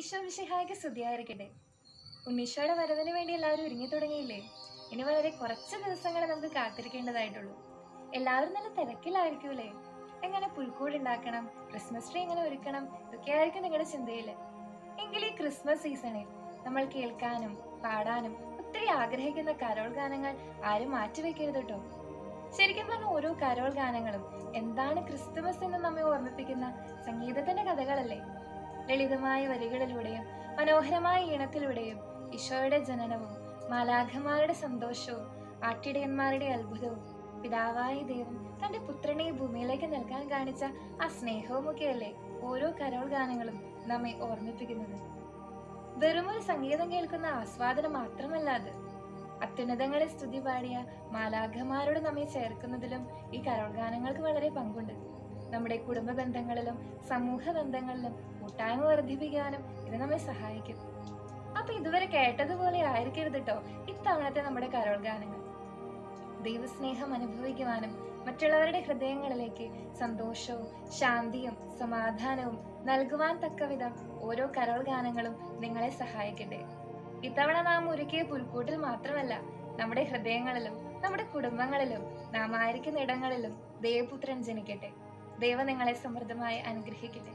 ഈശോ വിശിഹായ്ക്ക് സ്തുതിയായിരിക്കട്ടെ. ഉണ്ണീശോയുടെ വരവിന് വേണ്ടി എല്ലാവരും ഒരുങ്ങി തുടങ്ങിയില്ലേ? ഇനി വളരെ കുറച്ച് ദിവസങ്ങൾ നമുക്ക് കാത്തിരിക്കേണ്ടതായിട്ടുള്ളൂ. എല്ലാവരും നല്ല തിരക്കിലായിരിക്കൂലേ? എങ്ങനെ പുൽക്കൂട് ഉണ്ടാക്കണം? ക്രിസ്മസ് ട്രീ എങ്ങനെ ഒരുക്കണം? ഇതൊക്കെയായിരിക്കും നിങ്ങളുടെ ചിന്തയിൽ. എങ്കിൽ ഈ ക്രിസ്മസ് സീസണിൽ നമ്മൾ കേൾക്കാനും പാടാനും ഒത്തിരി ആഗ്രഹിക്കുന്ന കരോൾ ഗാനങ്ങൾ ആരും മാറ്റിവെക്കരുത് കേട്ടോ ശരിക്കും പറഞ്ഞ ഓരോ കരോൾ ഗാനങ്ങളും എന്താണ് ക്രിസ്തുമസ് എന്ന് നമ്മെ ഓർമ്മിപ്പിക്കുന്ന സംഗീതത്തിന്റെ കഥകളല്ലേ? ലളിതമായ വരികളിലൂടെയും മനോഹരമായ ഈണത്തിലൂടെയും ഈശോയുടെ ജനനവും മാലാഖമാരുടെ സന്തോഷവും ആട്ടിടയന്മാരുടെ അത്ഭുതവും പിതാവായ ദൈവം തന്റെ പുത്രനെ ഭൂമിയിലേക്ക് നൽകാൻ കാണിച്ച ആ സ്നേഹവും സ്നേഹവുമൊക്കെയല്ലേ ഓരോ കരോൾ ഗാനങ്ങളും നമ്മെ ഓർമ്മിപ്പിക്കുന്നത്? വെറുമൊരു സംഗീതം കേൾക്കുന്ന ആസ്വാദനം മാത്രമല്ല അത്. അത്യുന്നതങ്ങളെ സ്തുതി പാടിയ മാലാഖമാരോട് നമ്മെ ചേർക്കുന്നതിലും ഈ കരോൾ ഗാനങ്ങൾക്ക് വളരെ പങ്കുണ്ട്. നമ്മുടെ കുടുംബ ബന്ധങ്ങളിലും സമൂഹ ബന്ധങ്ങളിലും കൂട്ടായ്മ വർദ്ധിപ്പിക്കാനും ഇത് നമ്മെ സഹായിക്കും. അപ്പൊ ഇതുവരെ കേട്ടതുപോലെ ആയിരിക്കരുത് കേട്ടോ ഇത്തവണത്തെ നമ്മുടെ കരോൾ ഗാനങ്ങൾ. ദൈവസ്നേഹം അനുഭവിക്കുവാനും മറ്റുള്ളവരുടെ ഹൃദയങ്ങളിലേക്ക് സന്തോഷവും ശാന്തിയും സമാധാനവും നൽകുവാൻ തക്കവിധം ഓരോ കരോൾ ഗാനങ്ങളും നിങ്ങളെ സഹായിക്കട്ടെ ഇത്തവണ നാം ഒരുക്കിയ പുൽക്കൂട്ടിൽ മാത്രമല്ല നമ്മുടെ ഹൃദയങ്ങളിലും നമ്മുടെ കുടുംബങ്ങളിലും നാം ആയിരിക്കുന്ന ഇടങ്ങളിലും ദേവപുത്രൻ ജനിക്കട്ടെ. ദൈവം നിങ്ങളെ സമൃദ്ധമായി അനുഗ്രഹിക്കട്ടെ.